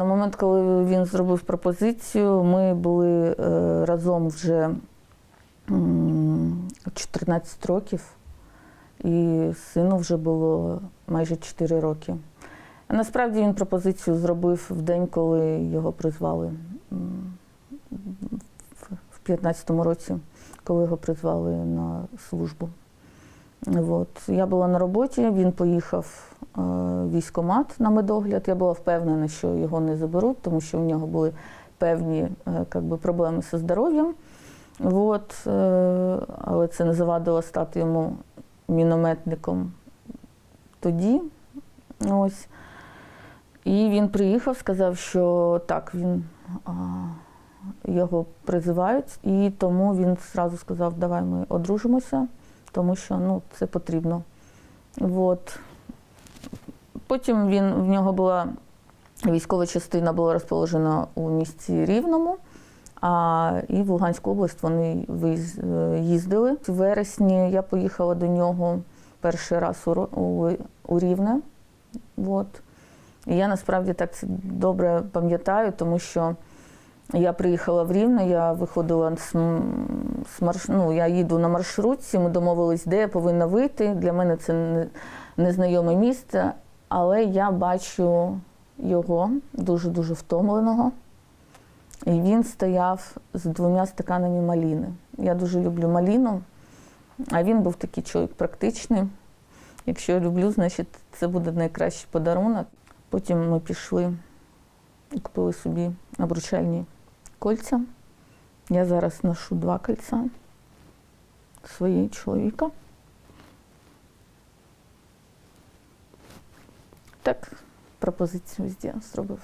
На момент, коли він зробив пропозицію, ми були е, разом вже 14 років, і сину вже було майже 4 роки. Насправді він пропозицію зробив в день, коли його призвали в- в 15-му році, коли його призвали на службу. От. Я була на роботі, він поїхав е, в військкомат на медогляд. Я була впевнена, що його не заберуть, тому що в нього були певні е, как би, проблеми зі здоров'ям. От, е, але це не завадило стати йому мінометником тоді. Ось. І він приїхав, сказав, що так, він а, його призивають, і тому він зразу сказав, давай ми одружимося, тому що ну, це потрібно. От. Потім він, в нього була військова частина була розположена у місті Рівному, а і в Луганську область вони е, їздили. В вересні я поїхала до нього перший раз у, у, у Рівне. От. І я насправді так це добре пам'ятаю, тому що я приїхала в Рівне, я виходила з, з марш... ну, я їду на маршрутці, ми домовились, де я повинна вийти. Для мене це не- незнайоме місце, але я бачу його дуже-дуже втомленого. І він стояв з двома стаканами маліни. Я дуже люблю маліну, а він був такий чоловік практичний. Якщо я люблю, значить це буде найкращий подарунок. Потім ми пішли і купили собі обручальні кольця. Я зараз ношу два кольця своєї чоловіка. Так, пропозицію зробив.